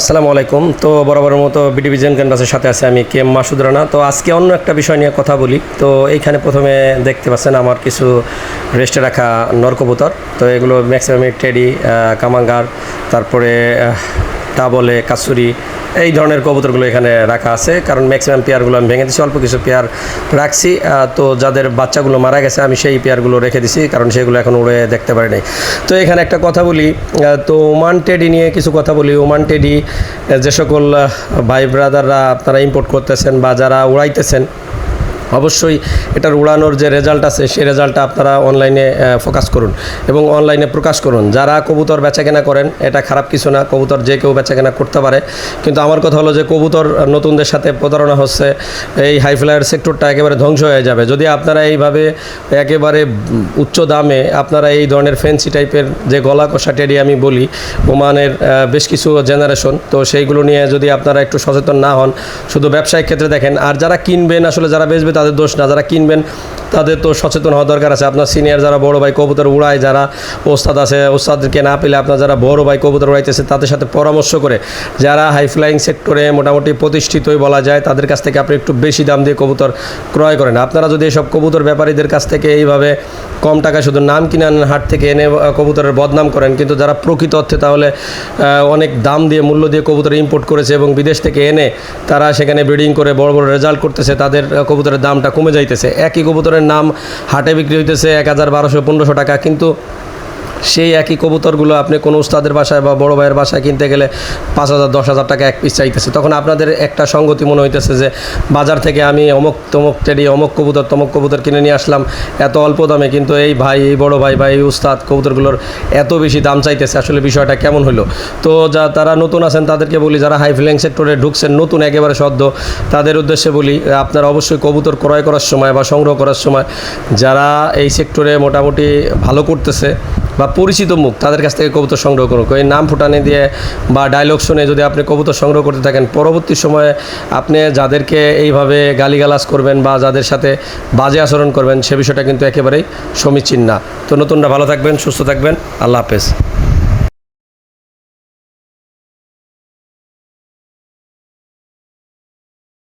আসসালামু আলাইকুম। তো বরাবরের মতো বিডিভিজন ক্যানভাসের সাথে আছে আমি কে এম মাসুদ রানা। তো আজকে অন্য একটা বিষয় নিয়ে কথা বলি। তো এইখানে প্রথমে দেখতে পাচ্ছেন আমার কিছু রেস্টে রাখা নরকবুতর তো এগুলো ম্যাক্সিমাম টেডি কামাঙ্গার তারপরে আহ, টাবলে কাসুরি এই ধরনের কবুতরগুলো এখানে রাখা আছে। কারণ ম্যাক্সিমাম পেয়ারগুলো আমি ভেঙে দিচ্ছি অল্প কিছু পেয়ার রাখছি। তো যাদের বাচ্চাগুলো মারা গেছে আমি সেই পেয়ারগুলো রেখে দিছি কারণ সেগুলো এখন উড়ে দেখতে পারি নাই তো এখানে একটা কথা বলি তো ওমান টেডি নিয়ে কিছু কথা বলি। ওমান টেডি যে সকল ভাই ব্রাদাররা আপনারা ইম্পোর্ট করতেছেন বা যারা উড়াইতেছেন অবশ্যই এটার উড়ানোর যে রেজাল্ট আছে, সেই রেজাল্টটা আপনারা অনলাইনে ফোকাস করুন এবং অনলাইনে প্রকাশ করুন। যারা কবুতর বেচাকেনা করেন, এটা খারাপ কিছু না, কবুতর যে কেউ বেচাকেনা করতে পারে। কিন্তু আমার কথা হলো যে, কবুতর নতুনদের সাথে প্রতারণা হচ্ছে, এই হাই ফ্লায়ার সেক্টরটা একেবারে ধ্বংস হয়ে যাবে। যদি আপনারা এইভাবে একেবারে উচ্চ দামে আপনারা এই ধরনের ফ্যান্সি টাইপের যে গলা কষা টেডি আমি বলি, ওমানের বেশ কিছু জেনারেশন তো সেইগুলো নিয়ে যদি আপনারা একটু সচেতন না হন, শুধু ব্যবসায়িক ক্ষেত্রে দেখেন। আর যারা কিনবেন, আসলে যারা বেচবে তাদের দোষ না, যারা কিনবেন তাদের তো সচেতন হওয়া দরকার আছে। আপনার সিনিয়র যারা বড় ভাই কবুতর উড়ায়, যারা ওস্তাদ আছে ওস্তাদকে না পেলে আপনার যারা বড় ভাই কবুতর উড়াইতেছে, তাদের সাথে পরামর্শ করে যারা হাই ফ্লাইং সেক্টরে মোটামুটি প্রতিষ্ঠিতই বলা যায়, তাদের কাছ থেকে আপনি একটু বেশি দাম দিয়ে কবুতর ক্রয় করেন। আপনারা যদি এসব কবুতর ব্যাপারীদের কাছ থেকে এইভাবে কম টাকায় শুধু নাম কিনে আনেন, হাট থেকে এনে কবুতরের বদনাম করেন, কিন্তু যারা প্রকৃত অর্থে তাহলে অনেক দাম দিয়ে, মূল্য দিয়ে কবুতর ইম্পোর্ট করেছে এবং বিদেশ থেকে এনে তারা সেখানে ব্রিডিং করে বড় বড় রেজাল্ট করতেছে, তাদের কবুতরের কবুতরের দামটা কমে যাইতেছে। একই কবুতরের নাম হাটে বিক্রি হইতেছে এক হাজার বারোশো পনেরোশো টাকা, কিন্তু সেই একই কবুতরগুলো আপনি কোনো উস্তাদের বাসায় বা বড় ভাইয়ের বাসায় কিনতে গেলে পাঁচ হাজার, দশ হাজার টাকা এক পিস চাইতেছে। তখন আপনাদের একটা সঙ্গতি মনে হইতেছে যে, বাজার থেকে আমি অমুক তমুক টেডি, অমুক কবুতর, তমুক কবুতর কিনে নিয়ে আসলাম, এত অল্প দামে কিন্তু এই ভাই, এই বড় ভাই বা এই উস্তাদ কবুতরগুলোর এত বেশি দাম চাইতেছে। আসলে বিষয়টা কেমন হলো তো যা তারা নতুন আছেন তাদেরকে বলি, যারা হাই ফ্লাইং সেক্টরে ঢুকছেন, নতুন একেবারে সদ্য, তাদের উদ্দেশ্যে বলি, আপনারা অবশ্যই কবুতর ক্রয় করার সময় বা সংগ্রহ করার সময়, যারা এই সেক্টরে মোটামুটি ভালো করতেছে বা পরিচিত মুখ, তাদের কাছ থেকে কবুতর সংগ্রহ করুন এই নাম ফুটানি দিয়ে বা ডায়লগ শুনে যদি আপনি কবুতর সংগ্রহ করতে থাকেন, পরবর্তী সময়ে আপনি যাদেরকে এইভাবে গালিগালাজ করবেন বা যাদের সাথে বাজে আচরণ করবেন, সে বিষয়টা কিন্তু একেবারেই সমীচীন না। তো নতুনরা ভালো থাকবেন, সুস্থ থাকবেন। আল্লাহ হাফেজ।